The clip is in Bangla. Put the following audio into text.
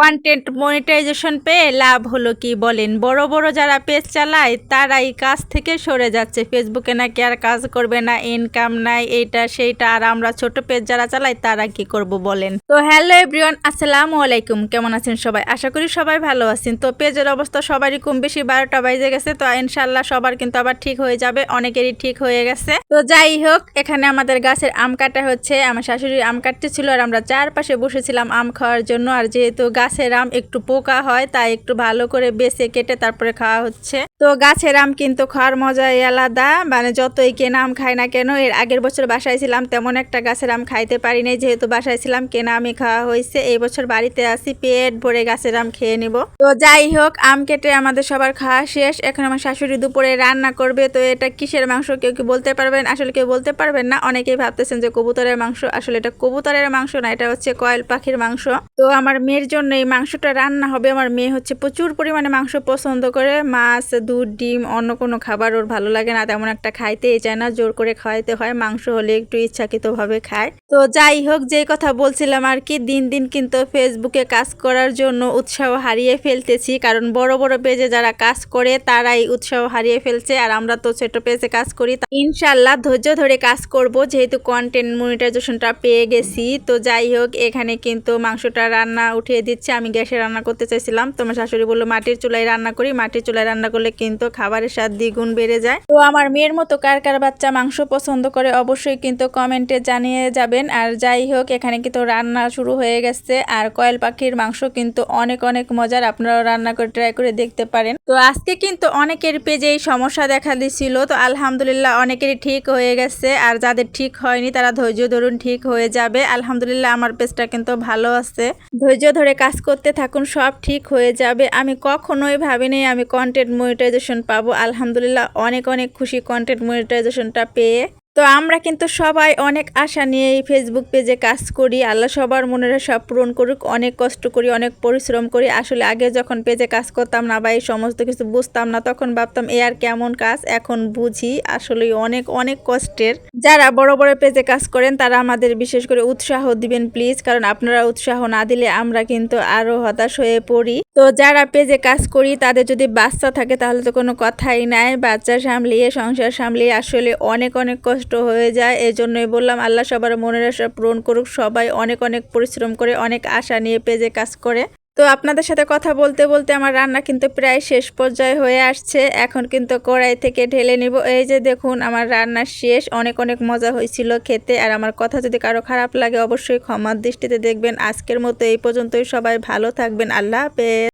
কন্টেন্ট মনিটাইজেশন পেয়ে লাভ হলো কি বলেন? বড় বড় যারা পেজ চালায়, তারাই কাজ থেকে সরে যাচ্ছে। ফেসবুকে নাকি আর কাজ করবে না ইনকাম নাই এইটা সেইটা। আর আমরা ছোট পেজ যারা চালাই, তারা কি করব বলেন? তো হ্যালো এভরিওয়ান আসসালামু আলাইকুম। কেমন আছেন সবাই? আশা করি সবাই ভালো আছেন। তো পেজের অবস্থা সবারই কম বেশি বারোটা বাইজে গেছে, তো ইনশাল্লাহ সবার কিন্তু আবার ঠিক হয়ে যাবে, অনেকেরই ঠিক হয়ে গেছে। তো যাই হোক, এখানে আমাদের গাছের আম কাটা হচ্ছে, আমার শাশুড়ি আম কাটতে ছিল আর আমরা চারপাশে বসেছিলাম আম খাওয়ার জন্য, আর যেহেতু গাছের আম একটু পোকা হয় তাই একটু ভালো করে বেছে কেটে তারপরে খাওয়া হচ্ছে। তো গাছের আম কিন্তু খাওয়ার মজাই আলাদা। মানে যতই কেনা আম খাই না কেন, এর আগের বছর বাসায় ছিলাম তেমন একটা গাছের আম খাইতে পারি নাই। যেহেতু বাসায় ছিলাম, কেনা আমি খাওয়া হয়েছে। এই বছর বাড়িতে আসি পেট ভরে গাছের আম খেয়ে নিব। তো যাই হোক, আম কেটে আমাদের সবার খাওয়া শেষ। এখন আমার শাশুড়ি দুপুরে রান্না করবে। তো এটা কিসের মাংস, কেউ কি বলতে পারবেন? আসলে কেউ বলতে পারবেন না। অনেকেই ভাবতেছেন যে কবুতরের মাংস। আসলে এটা কবুতরের মাংস না, এটা হচ্ছে কয়েল পাখির মাংস। তো আমার মেয়ের জন্য এই মাংসটা রান্না হবে। আমার মেয়ে হচ্ছে প্রচুর পরিমাণে মাংস পছন্দ করে। মাছ দুধ, ডিম, অন্য কোনো খাবার ওর ভালো লাগে না, তেমন একটা খাইতেই চায় না, জোর করে খাওয়াইতে হয়, মাংস হলে একটু ইচ্ছাকৃতভাবে খায়। তো যাই হোক যে কথা বলছিলাম আর কি, দিন দিন কিন্তু ফেসবুকে কাজ করার জন্য উৎসাহ হারিয়ে ফেলতেছি, কারণ বড় বড় পেজে যারা কাজ করে তারাই উৎসাহ হারিয়ে ফেলছে, আর আমরা তো ছোট পেজে কাজ করি ইনশাল্লাহ ধৈর্য ধরে কাজ করব, যেহেতু কন্টেন্ট মনিটাইজেশনটা পেয়ে গেছি। তো যাই হোক, এখানে কিন্তু মাংসটা রান্না উঠিয়ে দিচ্ছে, আমি গ্যাসে রান্না করতে চাইছিলাম তোমার শাশুড়ি বলল, মাটির চুলায় রান্না করি, মাটির চুলায় রান্না করলে কিন্তু খাবারের স্বাদ দ্বিগুণ বেড়ে যায়। তো আমার মেয়ের মতো কার কার বাচ্চা মাংস পছন্দ করে অবশ্যই কিন্তু কমেন্টে জানিয়ে যাবেন। আর যাই হোক, এখানে কিন্তু রান্না শুরু হয়ে গেছে। আর কয়েল পাখির মাংস কিন্তু অনেক অনেক মজার। আপনারাও রান্না করে ট্রাই করে দেখতে পারেন। তো আজকে কিন্তু অনেকের পেজে এই সমস্যা দেখা দিছিল। তো আলহামদুলিল্লাহ অনেকেরই ঠিক হয়ে গেছে। আর যাদের ঠিক হয়নি, তারা ধৈর্য ধরুন, ঠিক হয়ে যাবে। আলহামদুলিল্লাহ আমার পেজটা কিন্তু ভালো আছে। ধৈর্য ধরে কাজ করতে থাকুন, সব ঠিক হয়ে যাবে। আমি কখনোই ভাবিনি আমি কন্টেন্ট মনিটাইজেশন পাবো। আলহামদুলিল্লাহ অনেক অনেক খুশি কন্টেন্ট মনিটাইজেশনটা পেয়ে তো আমরা কিন্তু সবাই অনেক আশা নিয়ে এই ফেসবুক পেজে কাজ করি। আল্লাহ সবার মনের সব পূরণ করুক, অনেক কষ্ট করি, অনেক পরিশ্রম করি। আসলে আগে যখন পেজে কাজ করতাম না বা এই সমস্ত কিছু বুঝতাম না, তখন ভাবতাম, এ আর কেমন কাজ? এখন বুঝি, আসলে অনেক অনেক কষ্টের। যারা বড় বড় পেজে কাজ করেন, তারা আমাদের বিশেষ করে উৎসাহ দিবেন প্লিজ কারণ আপনারা উৎসাহ না দিলে আমরা কিন্তু আরও হতাশ হয়ে পড়ি। তো যারা পেজে কাজ করি, তাদের যদি বাচ্চা থাকে, তাহলে তো কোনো কথাই নাই। বাচ্চা সামলিয়ে, সংসার সামলিয়ে আসলে অনেক অনেক কষ্ট হয়ে যায় এই জন্যই বললাম, আল্লাহ সবার মনের আশা পূরণ করুক, সবাই অনেক অনেক পরিশ্রম করে, অনেক আশা নিয়ে পেজে কাজ করে। তো আপনাদের সাথে কথা বলতে বলতে আমার রান্না কিন্তু প্রায় শেষ পর্যায়ে হয়ে আসছে, এখন কিন্তু কড়াই থেকে ঢেলে নিব। এই যে দেখুন, আমার রান্না শেষ, অনেক অনেক মজা হয়েছিল খেতে, আর আমার কথা যদি কারও খারাপ লাগে অবশ্যই ক্ষমার দৃষ্টিতে দেখবেন। আজকের মতো এই পর্যন্তই, সবাই ভালো থাকবেন, আল্লাহ হাফেজ।